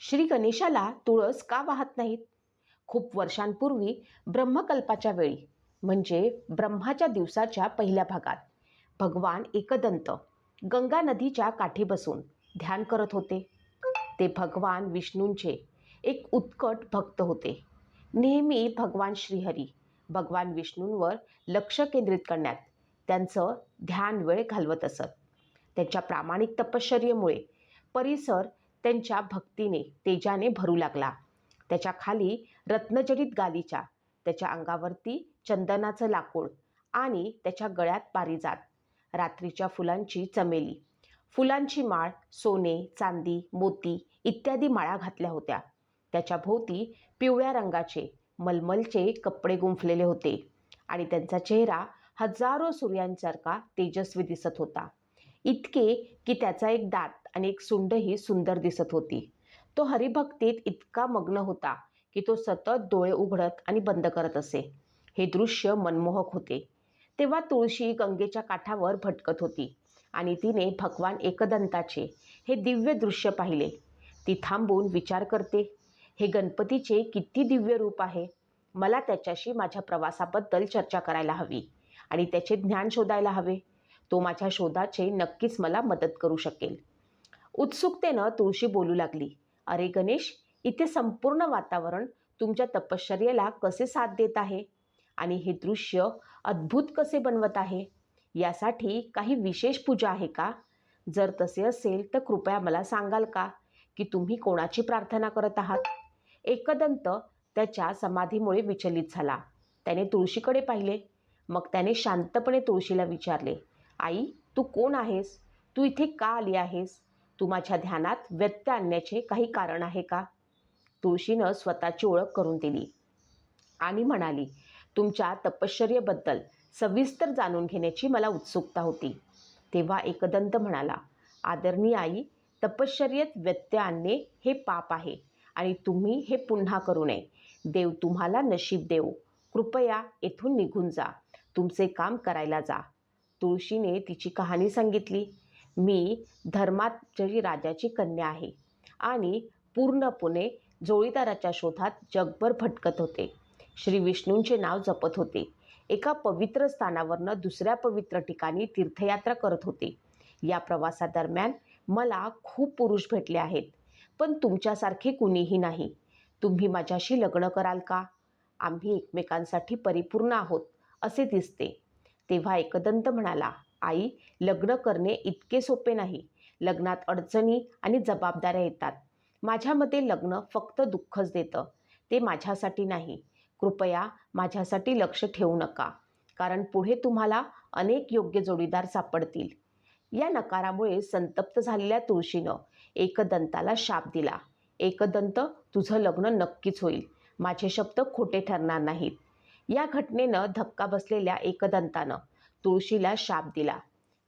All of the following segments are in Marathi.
श्री गणेशाला तुळस का वाहत नाहीत? खूप वर्षांपूर्वी ब्रह्मकल्पाच्या वेळी म्हणजे ब्रह्माच्या दिवसाच्या पहिल्या भागात भगवान एकदंत गंगा नदीच्या काठी बसून ध्यान करत होते. ते भगवान विष्णूंचे एक उत्कट भक्त होते. नेहमी भगवान श्रीहरी भगवान विष्णूंवर लक्ष केंद्रित करण्यात त्यांचं ध्यान वेळ घालवत असत. त्यांच्या प्रामाणिक तपश्चर्येमुळे परिसर त्यांच्या भक्तीने तेजाने भरू लागला. त्याच्याखाली रत्नजडित गालीच्या त्याच्या अंगावरती चंदनाचं लाकूड आणि त्याच्या गळ्यात पारिजात. रात्रीच्या फुलांची चमेली फुलांची माळ सोने चांदी मोती इत्यादी माळा घातल्या होत्या. त्याच्या भोवती पिवळ्या रंगाचे मलमलचे कपडे गुंफलेले होते आणि त्यांचा चेहरा हजारो सूर्यांसारखा तेजस्वी दिसत होता. इतके की त्याचा एक दात आणि एक सुंडही सुंदर दिसत होती. तो हरिभक्तीत इतका मग्न होता की तो सतत डोळे उघडत आणि बंद करत असे. हे दृश्य मनमोहक होते. तेव्हा तुळशी गंगेच्या काठावर भटकत होती आणि तिने भगवान एकदंताचे हे दिव्य दृश्य पाहिले. ती थांबून विचार करते हे गणपतीचे किती दिव्य रूप आहे. मला त्याच्याशी माझ्या प्रवासाबद्दल चर्चा करायला हवी आणि त्याचे ज्ञान शोधायला हवे. तो माझ्या शोधाचे नक्कीच मला मदत करू शकेल. उत्सुकतेनं तुळशी बोलू लागली. अरे गणेश इथे संपूर्ण वातावरण तुमच्या तपश्चर्येला कसे साथ देत आहे? आणि हे दृश्य अद्भुत कसे बनवत आहे? यासाठी काही विशेष पूजा आहे का? जर तसे असेल तर कृपया मला सांगाल का की तुम्ही कोणाची प्रार्थना करत आहात? एकदंत त्याच्या समाधीमुळे विचलित झाला. त्याने तुळशीकडे पाहिले. मग त्याने शांतपणे तुळशीला विचारले आई तू कोण आहेस? तू इथे का आली आहेस? तू माझ्या ध्यानात व्यत्यय आणण्याचे काही कारण आहे का? तुळशीनं स्वतःची ओळख करून दिली. आणि म्हणाली तुमच्या तपश्चर्येबद्दल सविस्तर जाणून घेण्याची मला उत्सुकता होती. तेव्हा एकदंत म्हणाला आदरणीय आई तपश्चर्येत व्यत्यय आणणे हे पाप आहे आणि तुम्ही हे पुन्हा करू नये. देव तुम्हाला नशीब देऊ कृपया येथून निघून जा. तुमचे काम करायला जा. तुळशीने तिची कहाणी सांगितली. मी धर्माचरी राजाची कन्या आहे. आणि पूर्णपणे जोडीदाराच्या शोधात जगभर भटकत होते. श्री विष्णूंचे नाव जपत होते. एका पवित्र स्थानावरनं दुसऱ्या पवित्र ठिकाणी तीर्थयात्रा करत होते. या प्रवासादरम्यान मला खूप पुरुष भेटले आहेत. पण तुमच्यासारखे कुणीही नाही. तुम्ही माझ्याशी लग्न कराल का? आम्ही एकमेकांसाठी परिपूर्ण आहोत असे दिसते. तेव्हा एकदंत म्हणाला आई लग्न करणे इतके सोपे नाही. लग्नात अडचणी आणि जबाबदाऱ्या येतात. माझ्या मते लग्न फक्त दुःखच देतं. ते माझ्यासाठी नाही. कृपया माझ्यासाठी लक्ष ठेवू नका. कारण पुढे तुम्हाला अनेक योग्य जोडीदार सापडतील. या नकारामुळे संतप्त झालेल्या तुळशीनं एकदंताला शाप दिला. एकदंत तुझं लग्न नक्कीच होईल. माझे शब्द खोटे ठरणार नाहीत. या घटनेनं धक्का बसलेल्या एकदंतानं तुळशीला शाप दिला.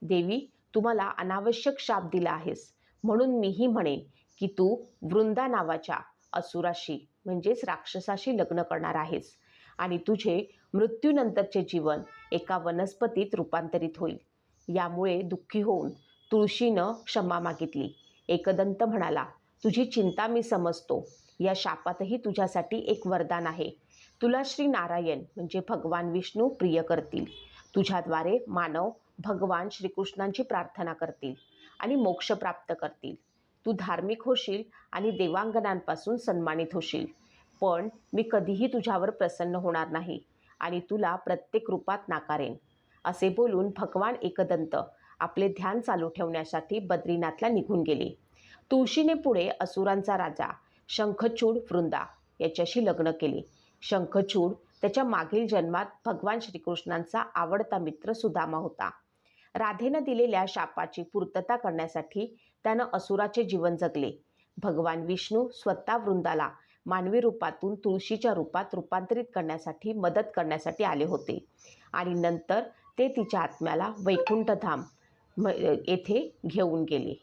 देवी तुम्हाला अनावश्यक शाप दिला आहेस. म्हणून मीही म्हणेन की तू वृंदा नावाच्या असुराशी म्हणजेच राक्षसाशी लग्न करणार आहेस आणि तुझे मृत्यूनंतरचे जीवन एका वनस्पतीत रूपांतरित होईल. यामुळे दुःखी होऊन तुळशीनं क्षमा मागितली. एकदंत म्हणाला तुझी चिंता मी समजतो. या शापातही तुझ्यासाठी एक वरदान आहे. तुला श्री नारायण म्हणजे भगवान विष्णू प्रिय करतील. तुझ्याद्वारे मानव भगवान श्रीकृष्णांची प्रार्थना करतील आणि मोक्ष प्राप्त करतील. तू धार्मिक होशील आणि देवांगनांपासून सन्मानित होशील. पण मी कधीही तुझ्यावर प्रसन्न होणार नाही आणि तुला प्रत्येक रूपात नाकारेन. असे बोलून भगवान एकदंत आपले ध्यान चालू ठेवण्यासाठी बद्रीनाथला निघून गेले. तुळशीने पुढे असुरांचा राजा शंखचूड वृंदा याच्याशी लग्न केले. शंखचूड त्याच्या मागील जन्मात भगवान श्रीकृष्णांचा आवडता मित्र सुदामा होता. राधेनं दिलेल्या शापाची पूर्तता करण्यासाठी त्यानं असुराचे जीवन जगले. भगवान विष्णू स्वतः वृंदाला मानवी रूपातून तुळशीच्या रूपात रूपांतरित करण्यासाठी मदत करण्यासाठी आले होते आणि नंतर ते तिच्या आत्म्याला वैकुंठधाम म येथे घेऊन गेले.